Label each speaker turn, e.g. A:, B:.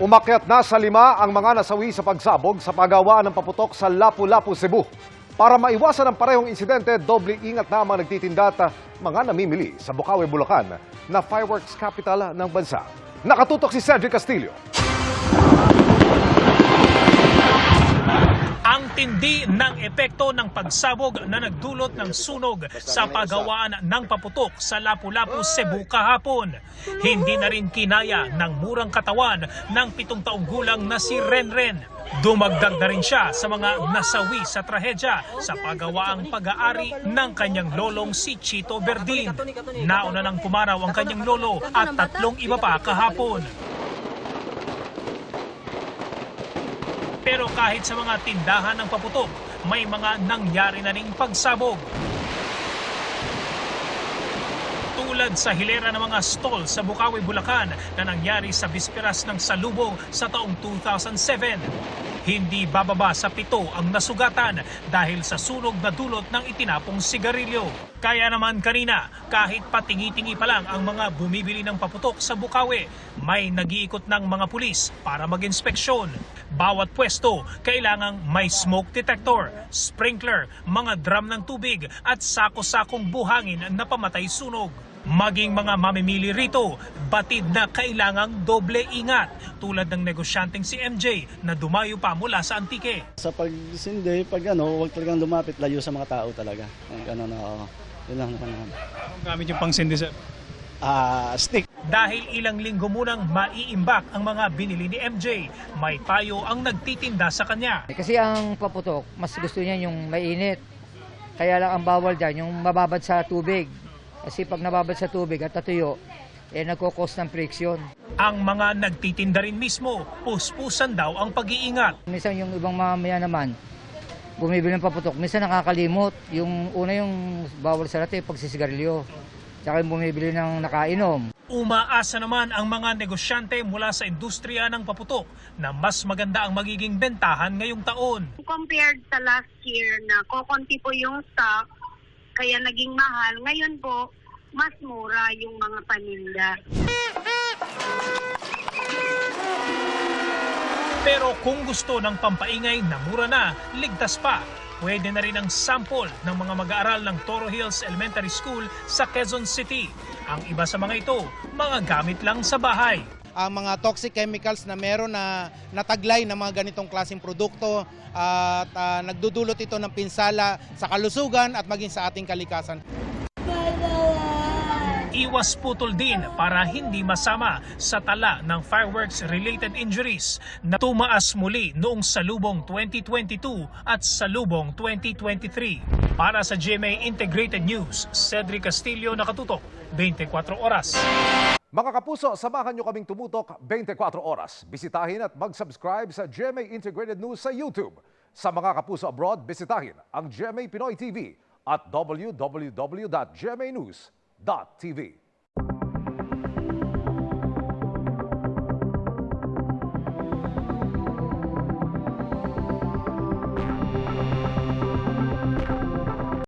A: Umakyat na sa lima ang mga nasawi sa pagsabog sa paggawa ng paputok sa Lapu-Lapu, Cebu. Para maiwasan ang parehong insidente, doble ingat na ang mga nagtitinda mga namimili sa Bukawi, Bulacan na fireworks capital ng bansa. Nakatutok si Cedric Castillo.
B: Tindi ng epekto ng pagsabog na nagdulot ng sunog sa paggawaan ng paputok sa Lapu-Lapu, Cebu kahapon. Hindi na rin kinaya ng murang katawan ng pitong taong gulang na si Renren. Dumagdag na rin siya sa mga nasawi sa trahedya sa paggawaang pag-aari ng kanyang lolong si Chito Verdin. Nauna nang pumaraw ang kanyang lolo at tatlong iba pa kahapon. Pero kahit sa mga tindahan ng paputok, may mga nangyari na ring pagsabog. Tulad sa hilera ng mga stall sa Bukawi, Bulacan na nangyari sa bisperas ng salubong sa taong 2007. Hindi bababa sa pito ang nasugatan dahil sa sunog na dulot ng itinapong sigarilyo. Kaya naman kanina, kahit patingi-tingi pa lang ang mga bumibili ng paputok sa Bukawi, may nagiikot ng mga pulis para mag-inspeksyon. Bawat pwesto, kailangang may smoke detector, sprinkler, mga drum ng tubig at sako-sakong buhangin na pamatay sunog. Maging mga mamimili rito, batid na kailangang doble ingat tulad ng negosyanteng si MJ na dumayo pa mula sa Antique.
C: Sa pagsindi, pag ano, huwag talagang lumapit layo sa mga tao talaga. Ang ano na, oo. Yun lang naman.
B: Anong gamit yung pang sindi sir?
C: Ah, stick.
B: Dahil ilang linggo munang maiimbak ang mga binili ni MJ, may payo ang nagtitinda sa kanya.
D: Eh, Kasi ang paputok, mas gusto niya yung mainit. Kaya lang ang bawal dyan, yung mababad sa tubig. Kasi pag nababad sa tubig at natuyo, eh nagkukos ng friction.
B: Ang mga nagtitinda rin mismo, puspusan daw ang pag-iingat.
D: Minsan yung ibang mamaya naman, bumibili ng paputok. Minsan nakakalimot. Yung una yung bawal sa lahat, eh, pagsisigarilyo. Tsaka yung bumibili ng nakainom.
B: Umaasa naman ang mga negosyante mula sa industriya ng paputok na mas maganda ang magiging bentahan ngayong taon.
E: compared sa last year na kokonti po yung stock, kaya naging mahal. Ngayon po, mas mura yung mga paninda.
B: Pero kung gusto ng pampaingay na mura na, ligtas pa. Pwede na rin ang sample ng mga mag-aaral ng Toro Hills Elementary School sa Quezon City. Ang iba sa mga ito, mga gamit lang sa bahay.
F: ang mga toxic chemicals na meron na nataglay ng mga ganitong klaseng produkto at ah, nagdudulot ito ng pinsala sa kalusugan at maging sa ating kalikasan.
B: Iwas putol din para hindi masama sa tala ng fireworks-related injuries na tumaas muli noong salubong 2022 at salubong 2023. Para sa GMA Integrated News, Cedric Castillo nakatutok 24 oras.
A: Mga kapuso, samahan nyo kaming tumutok 24 oras. Bisitahin at mag-subscribe sa GMA Integrated News sa YouTube. Sa mga kapuso abroad, bisitahin ang GMA Pinoy TV at TV.